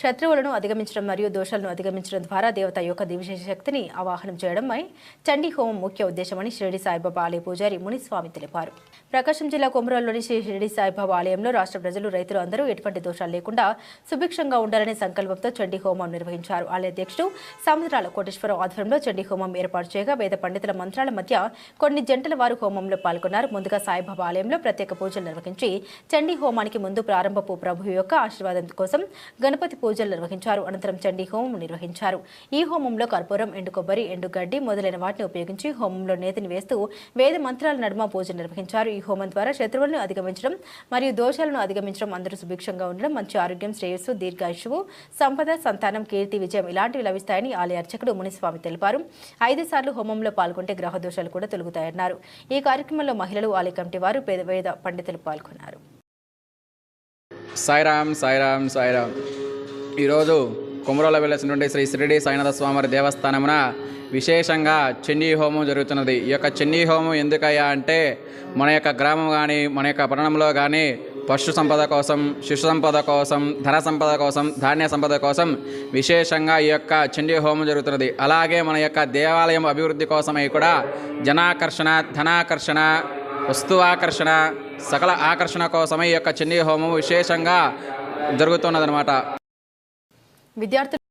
శత్రువులను అధిగమించడం మరియు దోషాలను అధిగమించడం ద్వారా దేవత యొక్క దివిశేష శక్తిని ఆవాహనం చేయడమై చండీ హోమం ముఖ్య ఉద్దేశమని షిరిడి సాయిబాబా ఆలయ పూజారి మునిస్వామి తెలిపారు. ప్రకాశం జిల్లా కొమరోలులోని శ్రీ షిరిడి సాయిబాబా ఆలయంలో రాష్ట్ర ప్రజలు రైతులు అందరూ ఎటువంటి దోషాలు లేకుండా సుభిక్షంగా ఉండాలనే సంకల్పంతో చండీ హోమం నిర్వహించారు. ఆలయ అధ్యక్షుడు సముద్రాల కోటేశ్వరరావు ఆధ్వర్యంలో చండీ హోమం ఏర్పాటు చేయగా వేద పండితుల మంత్రాల మధ్య కొన్ని జంటల వారు హోమంలో పాల్గొన్నారు. ముందుగా సాయిబాబా ఆలయంలో ప్రత్యేక పూజలు నిర్వహించి చండీ హోమానికి ముందు ప్రారంభపు ప్రభు యొక్క ఆశీర్వాదం కోసం గణపతి పూజలు నిర్వహించారు. అనంతరం చండీ హోమం నిర్వహించారు. ఈ హోమంలో కర్పూరం ఎండు కొబ్బరి ఎండుగడ్డి మొదలైన వాటిని ఉపయోగించి హోమంలో నేతిని వేస్తూ వేద మంత్రాల నడుమ పూజ నిర్వహించారు. ఈ హోమం ద్వారా శత్రువులను అధిగమించడం మరియు దోషాలను అధిగమించడం అందరూ సుభిక్షంగా ఉండడం మంచి ఆరోగ్యం శ్రేయస్సు దీర్ఘాయుషువు సంపద సంతానం కీర్తి విజయం ఇలాంటివి లభిస్తాయని ఆలయ అర్చకుడు మునిస్వామి తెలిపారు. ఐదు సార్లు హోమంలో పాల్గొంటే గ్రహ దోషాలు కూడా తొలగుతాయన్నారు. ఈ కార్యక్రమంలో మహిళలు ఆలయ కమిటీ వారు పేద వేద పండితులు పాల్గొన్నారు. సాయిరామ్ సాయిరామ్ సాయిరామ్. ఈరోజు కుమరలో వెలసినటువంటి శ్రీ శిరిడి సాయినాథ స్వామివారి దేవస్థానమున విశేషంగా చెన్నీ హోమం జరుగుతున్నది. ఈ యొక్క చెన్నీ హోమం ఎందుకయ్యా అంటే మన యొక్క గ్రామం కానీ మన యొక్క పట్టణంలో కానీ పశు సంపద కోసం శిశు సంపద కోసం ధన సంపద కోసం ధాన్య సంపద కోసం విశేషంగా ఈ యొక్క చండీ హోమం జరుగుతున్నది. అలాగే మన యొక్క దేవాలయం అభివృద్ధి కోసమై కూడా జనాకర్షణ ధనాకర్షణ వస్తువాకర్షణ సకల ఆకర్షణ కోసమే ఈ యొక్క చండీ హోమం విశేషంగా జరుగుతున్నదనమాట विद्यार्थी